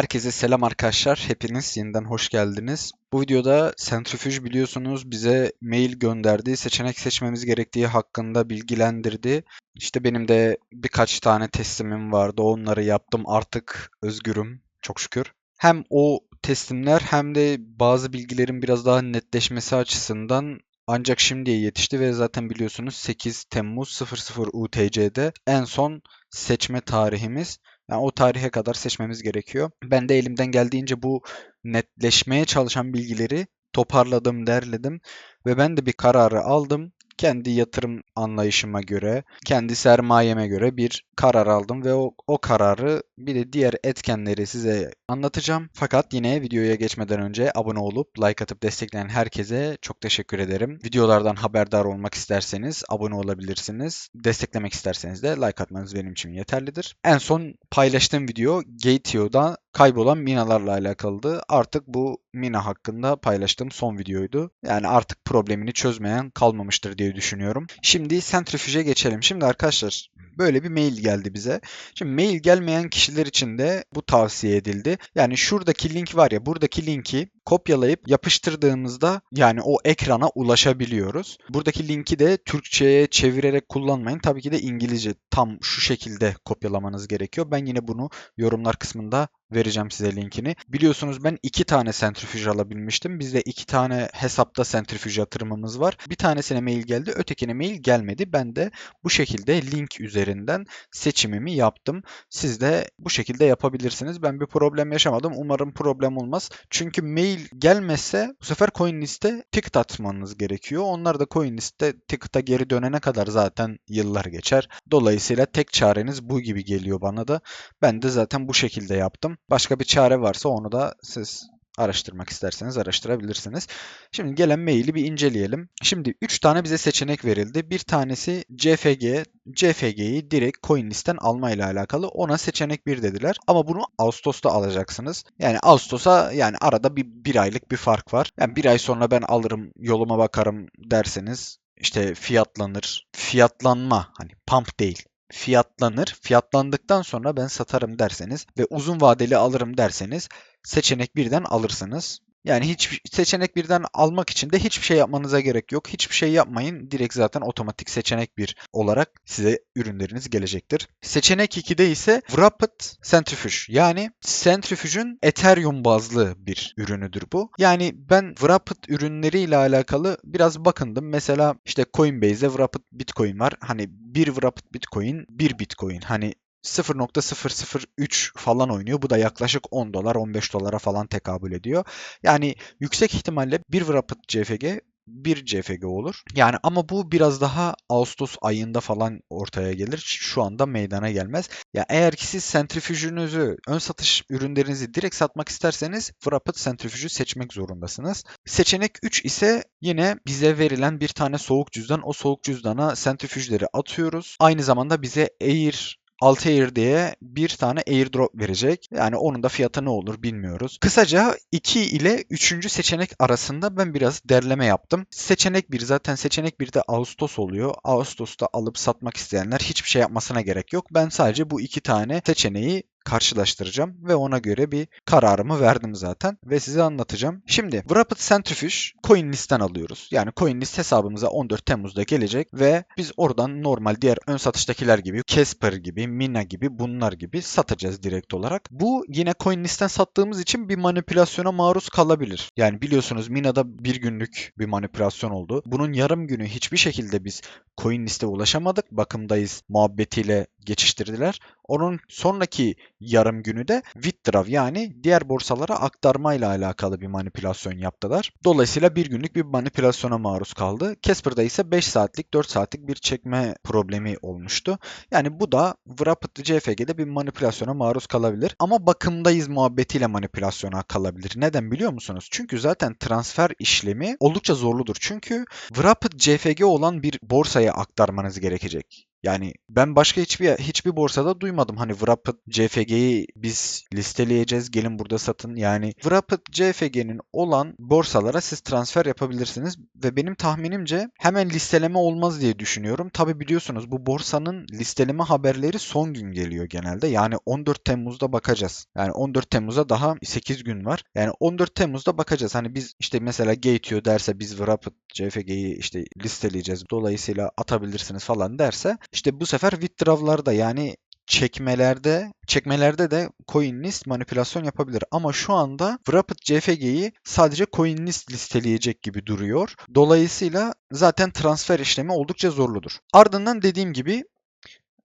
Herkese selam arkadaşlar. Hepiniz yeniden hoş geldiniz. Bu videoda Centrifuge biliyorsunuz bize mail gönderdi. Seçenek seçmemiz gerektiği hakkında bilgilendirdi. İşte benim de birkaç tane teslimim vardı. Onları yaptım. Artık özgürüm. Çok şükür. Hem o teslimler hem de bazı bilgilerin biraz daha netleşmesi açısından ancak şimdiye yetişti ve zaten biliyorsunuz 8 Temmuz 00 UTC'de en son seçme tarihimiz. Yani o tarihe kadar seçmemiz gerekiyor. Ben de elimden geldiğince bu netleşmeye çalışan bilgileri toparladım, derledim ve ben de bir kararı aldım. Kendi yatırım anlayışıma göre, kendi sermayeme göre bir karar aldım ve o, o kararı bir de diğer etkenleri size anlatacağım. Fakat yine videoya geçmeden önce abone olup like atıp destekleyen herkese çok teşekkür ederim. Videolardan haberdar olmak isterseniz abone olabilirsiniz. Desteklemek isterseniz de like atmanız benim için yeterlidir. En son paylaştığım video Gateo'da kaybolan minalarla alakalıydı. Artık bu mina hakkında paylaştığım son videoydu. Yani artık problemini çözmeyen kalmamıştır diye düşünüyorum. Şimdi Centrifuge'e geçelim. Şimdi arkadaşlar böyle bir mail geldi bize. Şimdi mail gelmeyen kişiler için de bu tavsiye edildi. Yani şuradaki link var ya buradaki linki kopyalayıp yapıştırdığımızda yani o ekrana ulaşabiliyoruz. Buradaki linki de Türkçe'ye çevirerek kullanmayın. Tabii ki de İngilizce tam şu şekilde kopyalamanız gerekiyor. Ben yine bunu yorumlar kısmında vereceğim size linkini. Biliyorsunuz ben iki tane sentrifüj alabilmiştim. Bizde iki tane hesapta sentrifüj yatırımımız var. Bir tanesine mail geldi, ötekine mail gelmedi. Ben de bu şekilde link üzerinden seçimimi yaptım. Siz de bu şekilde yapabilirsiniz. Ben bir problem yaşamadım. Umarım problem olmaz. Çünkü mail gelmezse bu sefer CoinList'e ticket atmanız gerekiyor. Onlar da CoinList'te ticket'a geri dönene kadar zaten yıllar geçer. Dolayısıyla tek çareniz bu gibi geliyor bana da. Ben de zaten bu şekilde yaptım. Başka bir çare varsa onu da siz araştırmak isterseniz araştırabilirsiniz. Şimdi gelen maili bir inceleyelim. Şimdi 3 tane bize seçenek verildi. Bir tanesi CFG. CFG'yi direkt CoinList'ten alma ile alakalı. Ona seçenek 1 dediler. Ama bunu Ağustos'ta alacaksınız. Yani Ağustos'a yani arada bir, bir aylık bir fark var. Yani bir ay sonra ben alırım yoluma bakarım derseniz işte fiyatlanır. Fiyatlanma hani pump değil fiyatlanır. Fiyatlandıktan sonra ben satarım derseniz ve uzun vadeli alırım derseniz seçenek birden alırsınız. Yani hiç seçenek birden almak için de hiçbir şey yapmanıza gerek yok. Hiçbir şey yapmayın. Direkt zaten otomatik seçenek bir olarak size ürünleriniz gelecektir. Seçenek 2'de ise Wrapped Centrifuge. Yani Centrifuge'ün Ethereum bazlı bir ürünüdür bu. Yani ben Wrapped ürünleriyle alakalı biraz bakındım. Mesela işte Coinbase'de Wrapped Bitcoin var. Hani bir Wrapped Bitcoin, bir Bitcoin. Hani 0.003 falan oynuyor. Bu da yaklaşık 10 dolar 15 dolara falan tekabül ediyor. Yani yüksek ihtimalle bir Wrapped CFG bir CFG olur. Yani ama bu biraz daha Ağustos ayında falan ortaya gelir. Şu anda meydana gelmez. Ya eğer ki siz sentrifüjünüzü, ön satış ürünlerinizi direkt satmak isterseniz Wrapped sentrifüjü seçmek zorundasınız. Seçenek 3 ise yine bize verilen bir tane soğuk cüzdan. O soğuk cüzdana sentrifüjleri atıyoruz. Aynı zamanda bize Air Altair diye bir tane airdrop verecek. Yani onun da fiyatı ne olur bilmiyoruz. Kısaca 2 ile 3. seçenek arasında ben biraz derleme yaptım. Seçenek 1 zaten seçenek 1 de Ağustos oluyor. Ağustos'ta alıp satmak isteyenler hiçbir şey yapmasına gerek yok. Ben sadece bu iki tane seçeneği karşılaştıracağım ve ona göre bir kararımı verdim zaten ve size anlatacağım. Şimdi Wrapped Centrifuge CoinList'ten alıyoruz. Yani CoinList hesabımıza 14 Temmuz'da gelecek ve biz oradan normal diğer ön satıştakiler gibi Casper gibi, Mina gibi bunlar gibi satacağız direkt olarak. Bu yine CoinList'ten sattığımız için bir manipülasyona maruz kalabilir. Yani biliyorsunuz Mina'da bir günlük bir manipülasyon oldu. Bunun yarım günü hiçbir şekilde biz CoinList'e ulaşamadık. Bakımdayız muhabbetiyle geçiştirdiler. Onun sonraki yarım günü de withdraw yani diğer borsalara aktarmayla alakalı bir manipülasyon yaptılar. Dolayısıyla bir günlük bir manipülasyona maruz kaldı. Casper'da ise 5 saatlik 4 saatlik bir çekme problemi olmuştu. Yani bu da Wrapped CFG'de bir manipülasyona maruz kalabilir. Ama bakımdayız muhabbetiyle manipülasyona kalabilir. Neden biliyor musunuz? Çünkü zaten transfer işlemi oldukça zorludur. Çünkü Wrapped CFG olan bir borsaya aktarmanız gerekecek. Yani ben başka hiçbir hiçbir borsada duymadım. Hani Wrapped CFG'yi biz listeleyeceğiz. Gelin burada satın. Yani Wrapped CFG'nin olan borsalara siz transfer yapabilirsiniz ve benim tahminimce hemen listeleme olmaz diye düşünüyorum. Tabi biliyorsunuz bu borsanın listeleme haberleri son gün geliyor genelde. Yani 14 Temmuz'da bakacağız. Yani 14 Temmuz'a daha 8 gün var. Yani 14 Temmuz'da bakacağız. Hani biz işte mesela Gateo derse biz Wrapped CFG'yi işte listeleyeceğiz. Dolayısıyla atabilirsiniz falan derse işte bu sefer withdraw'larda yani çekmelerde çekmelerde de CoinList manipülasyon yapabilir. Ama şu anda Wrapped CFG'yi sadece CoinList listeleyecek gibi duruyor. Dolayısıyla zaten transfer işlemi oldukça zorludur. Ardından dediğim gibi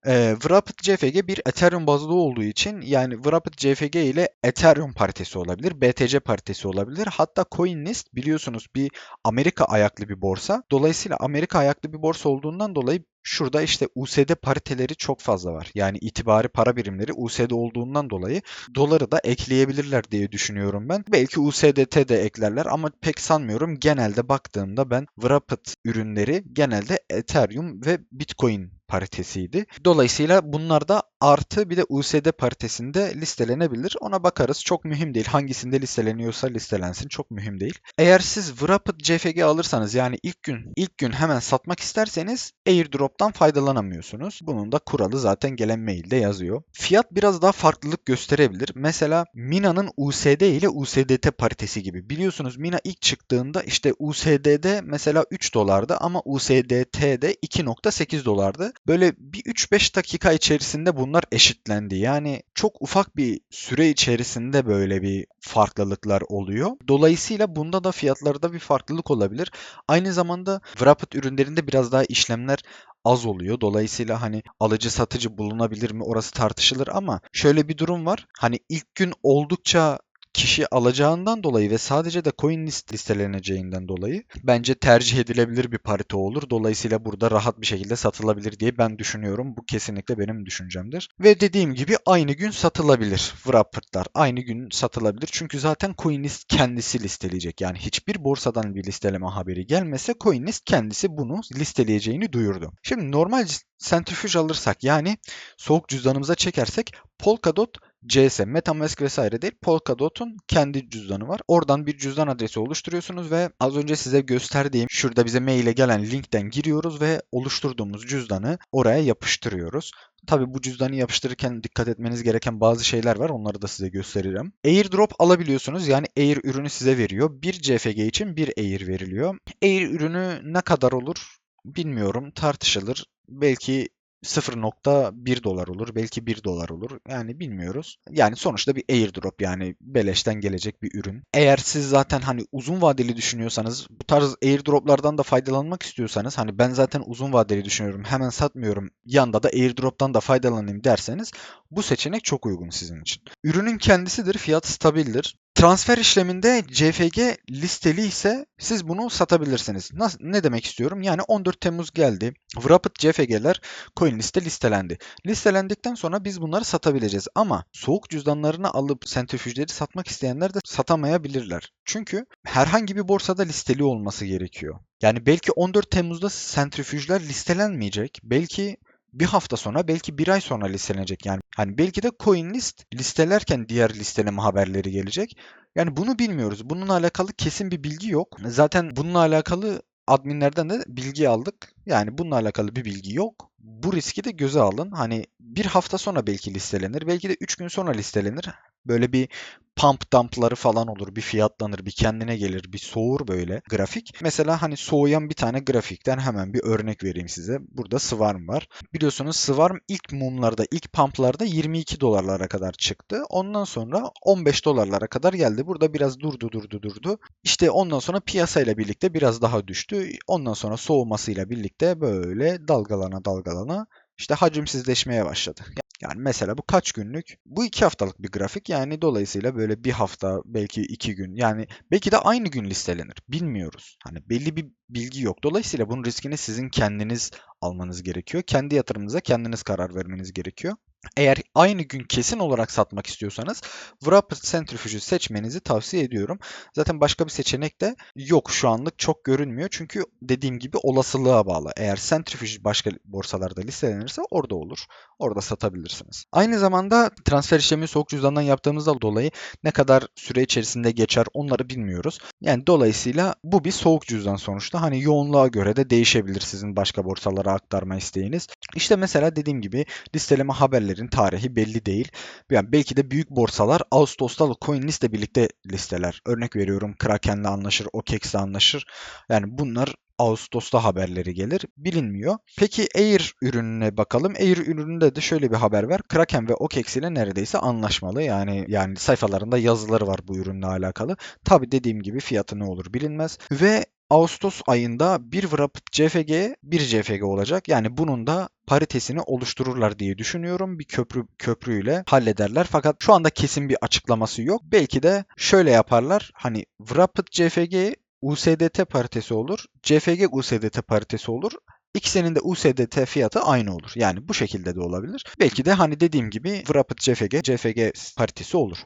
e, Wrapped CFG bir Ethereum bazlı olduğu için yani Wrapped CFG ile Ethereum paritesi olabilir, BTC paritesi olabilir. Hatta CoinList biliyorsunuz bir Amerika ayaklı bir borsa. Dolayısıyla Amerika ayaklı bir borsa olduğundan dolayı Şurada işte USD pariteleri çok fazla var. Yani itibari para birimleri USD olduğundan dolayı doları da ekleyebilirler diye düşünüyorum ben. Belki USDT de eklerler ama pek sanmıyorum. Genelde baktığımda ben Wrapped ürünleri genelde Ethereum ve Bitcoin paritesiydi. Dolayısıyla bunlar da artı bir de USD paritesinde listelenebilir. Ona bakarız. Çok mühim değil. Hangisinde listeleniyorsa listelensin. Çok mühim değil. Eğer siz Wrapped CFG alırsanız yani ilk gün ilk gün hemen satmak isterseniz airdrop'tan faydalanamıyorsunuz. Bunun da kuralı zaten gelen mailde yazıyor. Fiyat biraz daha farklılık gösterebilir. Mesela Mina'nın USD ile USDT paritesi gibi. Biliyorsunuz Mina ilk çıktığında işte USD'de mesela 3 dolardı ama USDT'de 2.8 dolardı. Böyle bir 3-5 dakika içerisinde bunlar eşitlendi. Yani çok ufak bir süre içerisinde böyle bir farklılıklar oluyor. Dolayısıyla bunda da fiyatlarda bir farklılık olabilir. Aynı zamanda Wrapped ürünlerinde biraz daha işlemler az oluyor. Dolayısıyla hani alıcı satıcı bulunabilir mi orası tartışılır ama şöyle bir durum var. Hani ilk gün oldukça kişi alacağından dolayı ve sadece de coin list listeleneceğinden dolayı bence tercih edilebilir bir parite olur. Dolayısıyla burada rahat bir şekilde satılabilir diye ben düşünüyorum. Bu kesinlikle benim düşüncemdir. Ve dediğim gibi aynı gün satılabilir Wrapped'lar. Aynı gün satılabilir. Çünkü zaten CoinList kendisi listeleyecek. Yani hiçbir borsadan bir listeleme haberi gelmese CoinList kendisi bunu listeleyeceğini duyurdu. Şimdi normal sentrifüj alırsak yani soğuk cüzdanımıza çekersek Polkadot CS, MetaMask vesaire değil Polkadot'un kendi cüzdanı var. Oradan bir cüzdan adresi oluşturuyorsunuz ve az önce size gösterdiğim şurada bize maile gelen linkten giriyoruz ve oluşturduğumuz cüzdanı oraya yapıştırıyoruz. Tabi bu cüzdanı yapıştırırken dikkat etmeniz gereken bazı şeyler var. Onları da size gösteririm. Airdrop alabiliyorsunuz. Yani Air ürünü size veriyor. Bir CFG için bir Air veriliyor. Air ürünü ne kadar olur bilmiyorum. Tartışılır. Belki 0.1 dolar olur, belki 1 dolar olur. Yani bilmiyoruz. Yani sonuçta bir airdrop yani beleşten gelecek bir ürün. Eğer siz zaten hani uzun vadeli düşünüyorsanız, bu tarz airdroplardan da faydalanmak istiyorsanız hani ben zaten uzun vadeli düşünüyorum, hemen satmıyorum. Yanda da airdroptan da faydalanayım derseniz bu seçenek çok uygun sizin için. Ürünün kendisidir, fiyat stabildir. Transfer işleminde CFG listeli ise siz bunu satabilirsiniz. Nasıl, ne demek istiyorum? Yani 14 Temmuz geldi. Wrapped CFG'ler CoinList'te listelendi. Listelendikten sonra biz bunları satabileceğiz. Ama soğuk cüzdanlarını alıp sentrifüjleri satmak isteyenler de satamayabilirler. Çünkü herhangi bir borsada listeli olması gerekiyor. Yani belki 14 Temmuz'da sentrifüjler listelenmeyecek. Belki bir hafta sonra belki bir ay sonra listelenecek yani. Hani belki de CoinList listelerken diğer listeleme haberleri gelecek. Yani bunu bilmiyoruz. Bununla alakalı kesin bir bilgi yok. Zaten bununla alakalı adminlerden de bilgi aldık. Yani bununla alakalı bir bilgi yok. Bu riski de göze alın. Hani bir hafta sonra belki listelenir. Belki de 3 gün sonra listelenir. Böyle bir pump dumpları falan olur. Bir fiyatlanır, bir kendine gelir, bir soğur böyle grafik. Mesela hani soğuyan bir tane grafikten hemen bir örnek vereyim size. Burada Swarm var. Biliyorsunuz Swarm ilk mumlarda, ilk pumplarda 22 dolarlara kadar çıktı. Ondan sonra 15 dolarlara kadar geldi. Burada biraz durdu durdu durdu. İşte ondan sonra piyasayla birlikte biraz daha düştü. Ondan sonra soğumasıyla birlikte böyle dalgalana dalgalana işte hacimsizleşmeye başladı. Yani mesela bu kaç günlük? Bu iki haftalık bir grafik. Yani dolayısıyla böyle bir hafta belki iki gün yani belki de aynı gün listelenir. Bilmiyoruz. Hani belli bir bilgi yok. Dolayısıyla bunun riskini sizin kendiniz almanız gerekiyor. Kendi yatırımınıza kendiniz karar vermeniz gerekiyor. Eğer aynı gün kesin olarak satmak istiyorsanız Wrapped Centrifuge'ü seçmenizi tavsiye ediyorum. Zaten başka bir seçenek de yok şu anlık çok görünmüyor. Çünkü dediğim gibi olasılığa bağlı. Eğer Centrifuge başka borsalarda listelenirse orada olur. Orada satabilirsiniz. Aynı zamanda transfer işlemi soğuk cüzdandan yaptığımızda dolayı ne kadar süre içerisinde geçer onları bilmiyoruz. Yani dolayısıyla bu bir soğuk cüzdan sonuçta. Hani yoğunluğa göre de değişebilir sizin başka borsalara aktarma isteğiniz. İşte mesela dediğim gibi listeleme haberlerin tarihi belli değil. Yani belki de büyük borsalar Ağustos'ta CoinList'le birlikte listeler. Örnek veriyorum Kraken'le anlaşır, OKEX'le anlaşır. Yani bunlar Ağustos'ta haberleri gelir. Bilinmiyor. Peki Air ürününe bakalım. Air ürününde de şöyle bir haber var. Kraken ve OKEX ile neredeyse anlaşmalı. Yani yani sayfalarında yazıları var bu ürünle alakalı. Tabi dediğim gibi fiyatı ne olur bilinmez. Ve Ağustos ayında bir Wrapped CFG, bir CFG olacak. Yani bunun da paritesini oluştururlar diye düşünüyorum. Bir köprü köprüyle hallederler. Fakat şu anda kesin bir açıklaması yok. Belki de şöyle yaparlar. Hani Wrapped CFG USDT paritesi olur. CFG USDT paritesi olur. İkisinin de USDT fiyatı aynı olur. Yani bu şekilde de olabilir. Belki de hani dediğim gibi Wrapped CFG, CFG paritesi olur.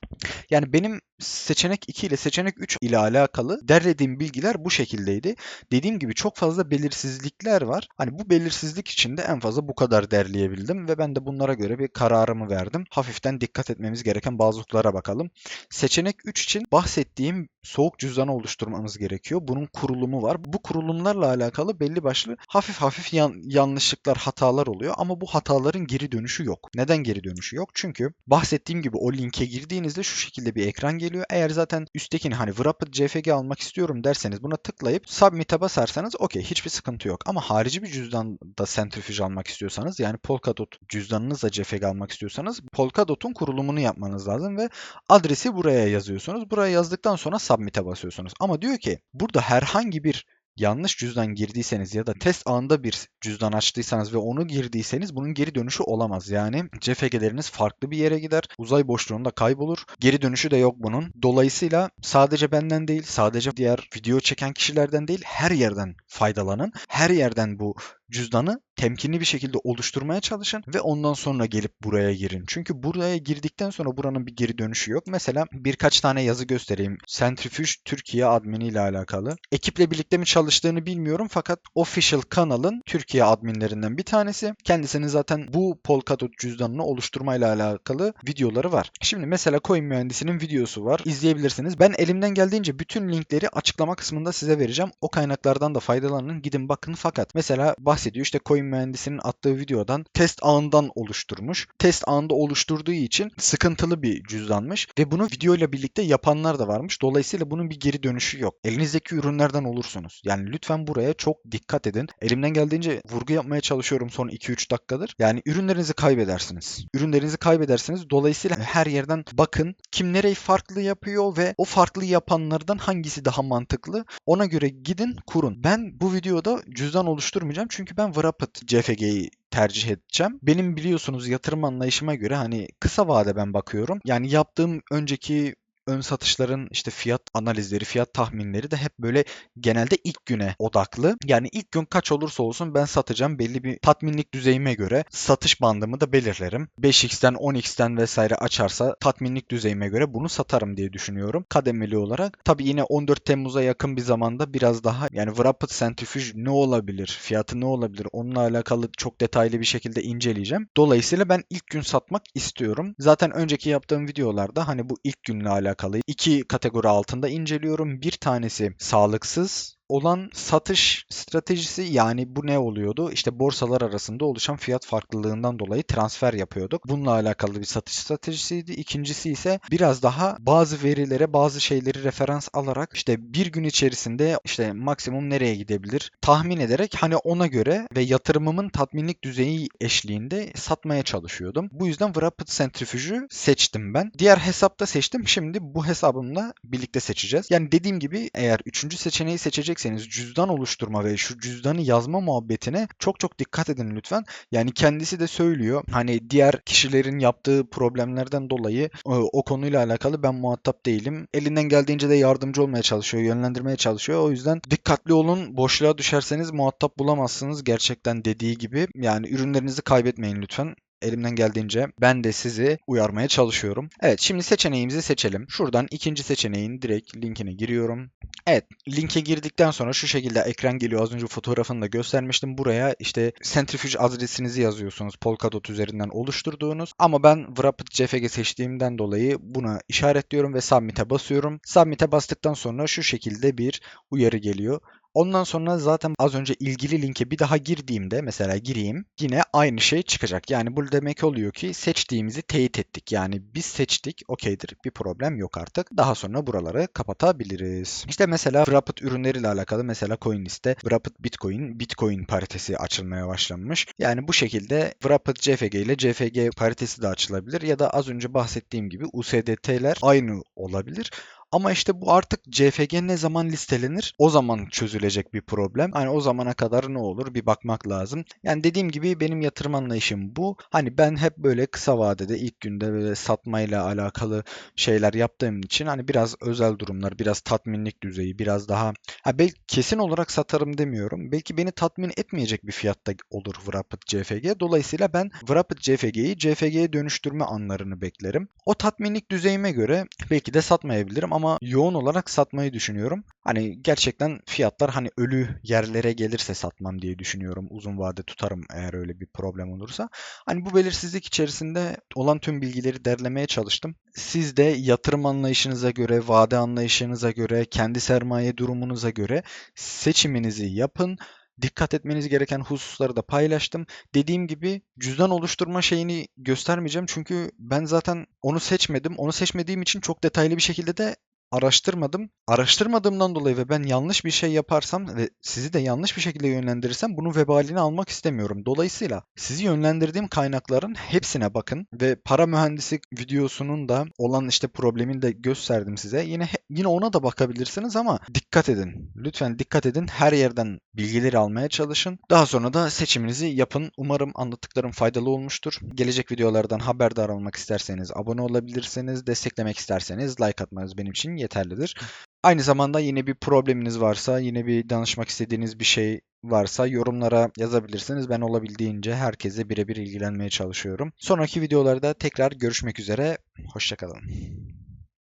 Yani benim seçenek 2 ile seçenek 3 ile alakalı derlediğim bilgiler bu şekildeydi. Dediğim gibi çok fazla belirsizlikler var. Hani bu belirsizlik içinde en fazla bu kadar derleyebildim ve ben de bunlara göre bir kararımı verdim. Hafiften dikkat etmemiz gereken bazı bakalım. Seçenek 3 için bahsettiğim soğuk cüzdanı oluşturmamız gerekiyor. Bunun kurulumu var. Bu kurulumlarla alakalı belli başlı hafif hafif yan, yanlışlıklar, hatalar oluyor ama bu hataların geri dönüşü yok. Neden geri dönüşü yok? Çünkü bahsettiğim gibi o linke girdiğinizde şu şekilde bir ekran geliyor. Eğer zaten üsttekini hani Wrapped CFG almak istiyorum derseniz buna tıklayıp Submit'e basarsanız okey hiçbir sıkıntı yok. Ama harici bir cüzdanda Centrifuge almak istiyorsanız yani Polkadot cüzdanınızla CFG almak istiyorsanız Polkadot'un kurulumunu yapmanız lazım ve adresi buraya yazıyorsunuz. Buraya yazdıktan sonra Submit'e basıyorsunuz. Ama diyor ki burada herhangi bir yanlış cüzdan girdiyseniz ya da test anında bir cüzdan açtıysanız ve onu girdiyseniz bunun geri dönüşü olamaz. Yani CFG'leriniz farklı bir yere gider. Uzay boşluğunda kaybolur. Geri dönüşü de yok bunun. Dolayısıyla sadece benden değil, sadece diğer video çeken kişilerden değil her yerden faydalanın. Her yerden bu cüzdanı temkinli bir şekilde oluşturmaya çalışın ve ondan sonra gelip buraya girin. Çünkü buraya girdikten sonra buranın bir geri dönüşü yok. Mesela birkaç tane yazı göstereyim. Centrifuge Türkiye admini ile alakalı. Ekiple birlikte mi çalıştığını bilmiyorum fakat official kanalın Türkiye adminlerinden bir tanesi. Kendisinin zaten bu Polkadot cüzdanını oluşturmayla alakalı videoları var. Şimdi mesela Coin mühendisinin videosu var. İzleyebilirsiniz. Ben elimden geldiğince bütün linkleri açıklama kısmında size vereceğim. O kaynaklardan da faydalanın. Gidin bakın fakat mesela bahsediyor işte Coin mühendisinin attığı videodan test ağından oluşturmuş. Test ağında oluşturduğu için sıkıntılı bir cüzdanmış ve bunu video ile birlikte yapanlar da varmış. Dolayısıyla bunun bir geri dönüşü yok. Elinizdeki ürünlerden olursunuz. Yani lütfen buraya çok dikkat edin. Elimden geldiğince vurgu yapmaya çalışıyorum son 2-3 dakikadır. Yani ürünlerinizi kaybedersiniz. Ürünlerinizi kaybedersiniz. Dolayısıyla her yerden bakın kim nereyi farklı yapıyor ve o farklı yapanlardan hangisi daha mantıklı. Ona göre gidin kurun. Ben bu videoda cüzdan oluşturmayacağım çünkü ben Wrapped CFG'yi tercih edeceğim. Benim biliyorsunuz yatırım anlayışıma göre hani kısa vade ben bakıyorum. Yani yaptığım önceki ön satışların işte fiyat analizleri, fiyat tahminleri de hep böyle genelde ilk güne odaklı. Yani ilk gün kaç olursa olsun ben satacağım belli bir tatminlik düzeyime göre satış bandımı da belirlerim. 5x'ten 10x'ten vesaire açarsa tatminlik düzeyime göre bunu satarım diye düşünüyorum kademeli olarak. Tabi yine 14 Temmuz'a yakın bir zamanda biraz daha yani Wrapped Centrifuge ne olabilir, fiyatı ne olabilir onunla alakalı çok detaylı bir şekilde inceleyeceğim. Dolayısıyla ben ilk gün satmak istiyorum. Zaten önceki yaptığım videolarda hani bu ilk günle alakalı alakalı iki kategori altında inceliyorum. Bir tanesi sağlıksız olan satış stratejisi yani bu ne oluyordu? İşte borsalar arasında oluşan fiyat farklılığından dolayı transfer yapıyorduk. Bununla alakalı bir satış stratejisiydi. İkincisi ise biraz daha bazı verilere bazı şeyleri referans alarak işte bir gün içerisinde işte maksimum nereye gidebilir tahmin ederek hani ona göre ve yatırımımın tatminlik düzeyi eşliğinde satmaya çalışıyordum. Bu yüzden Wrapped Centrifuge'ü seçtim ben. Diğer hesapta seçtim. Şimdi bu hesabımla birlikte seçeceğiz. Yani dediğim gibi eğer üçüncü seçeneği seçecek edecekseniz cüzdan oluşturma ve şu cüzdanı yazma muhabbetine çok çok dikkat edin lütfen. Yani kendisi de söylüyor. Hani diğer kişilerin yaptığı problemlerden dolayı e, o konuyla alakalı ben muhatap değilim. Elinden geldiğince de yardımcı olmaya çalışıyor, yönlendirmeye çalışıyor. O yüzden dikkatli olun. Boşluğa düşerseniz muhatap bulamazsınız gerçekten dediği gibi. Yani ürünlerinizi kaybetmeyin lütfen. Elimden geldiğince ben de sizi uyarmaya çalışıyorum. Evet şimdi seçeneğimizi seçelim. Şuradan ikinci seçeneğin direkt linkine giriyorum. Evet linke girdikten sonra şu şekilde ekran geliyor. Az önce fotoğrafını da göstermiştim. Buraya işte Centrifuge adresinizi yazıyorsunuz. Polkadot üzerinden oluşturduğunuz. Ama ben Wrapped JFG seçtiğimden dolayı buna işaretliyorum ve Submit'e basıyorum. Submit'e bastıktan sonra şu şekilde bir uyarı geliyor. Ondan sonra zaten az önce ilgili linke bir daha girdiğimde mesela gireyim yine aynı şey çıkacak. Yani bu demek oluyor ki seçtiğimizi teyit ettik. Yani biz seçtik okeydir bir problem yok artık. Daha sonra buraları kapatabiliriz. İşte mesela Wrapped ürünleriyle alakalı mesela CoinList'te Wrapped Bitcoin, Bitcoin paritesi açılmaya başlanmış. Yani bu şekilde Wrapped CFG ile CFG paritesi de açılabilir ya da az önce bahsettiğim gibi USDT'ler aynı olabilir. Ama işte bu artık CFG ne zaman listelenir? O zaman çözülecek bir problem. Hani o zamana kadar ne olur bir bakmak lazım. Yani dediğim gibi benim yatırım anlayışım bu. Hani ben hep böyle kısa vadede ilk günde böyle satmayla alakalı şeyler yaptığım için hani biraz özel durumlar, biraz tatminlik düzeyi, biraz daha ha belki kesin olarak satarım demiyorum. Belki beni tatmin etmeyecek bir fiyatta olur Wrapped CFG. Dolayısıyla ben Wrapped CFG'yi CFG'ye dönüştürme anlarını beklerim. O tatminlik düzeyime göre belki de satmayabilirim ama yoğun olarak satmayı düşünüyorum. Hani gerçekten fiyatlar hani ölü yerlere gelirse satmam diye düşünüyorum. Uzun vade tutarım eğer öyle bir problem olursa. Hani bu belirsizlik içerisinde olan tüm bilgileri derlemeye çalıştım. Siz de yatırım anlayışınıza göre, vade anlayışınıza göre, kendi sermaye durumunuza göre seçiminizi yapın dikkat etmeniz gereken hususları da paylaştım. Dediğim gibi cüzdan oluşturma şeyini göstermeyeceğim çünkü ben zaten onu seçmedim. Onu seçmediğim için çok detaylı bir şekilde de araştırmadım. Araştırmadığımdan dolayı ve ben yanlış bir şey yaparsam ve sizi de yanlış bir şekilde yönlendirirsem bunun vebalini almak istemiyorum. Dolayısıyla sizi yönlendirdiğim kaynakların hepsine bakın ve para mühendisi videosunun da olan işte problemini de gösterdim size. Yine yine ona da bakabilirsiniz ama dikkat edin. Lütfen dikkat edin. Her yerden bilgileri almaya çalışın. Daha sonra da seçiminizi yapın. Umarım anlattıklarım faydalı olmuştur. Gelecek videolardan haberdar olmak isterseniz abone olabilirsiniz. Desteklemek isterseniz like atmanız benim için yeterlidir. Aynı zamanda yine bir probleminiz varsa, yine bir danışmak istediğiniz bir şey varsa yorumlara yazabilirsiniz. Ben olabildiğince herkese birebir ilgilenmeye çalışıyorum. Sonraki videolarda tekrar görüşmek üzere. Hoşçakalın.